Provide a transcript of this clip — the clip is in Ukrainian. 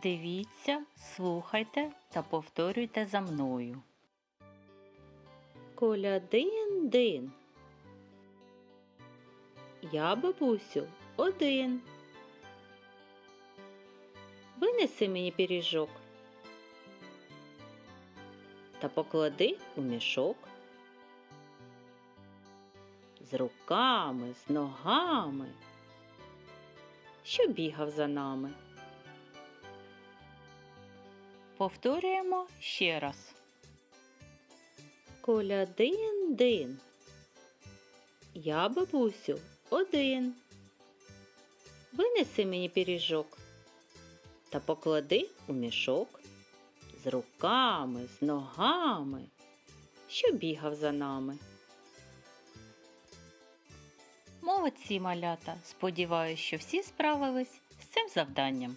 Дивіться, слухайте та повторюйте за мною. Колядин-дин. Я, бабусю, один. Винеси мені пиріжок та поклади у мішок. З руками, з ногами, що бігав за нами. Повторюємо ще раз. Колядин-дин. Я, бабусю, один. Винеси мені пиріжок та поклади у мішок з руками, з ногами, що бігав за нами. Молодці малята! Сподіваюсь, що всі справились з цим завданням.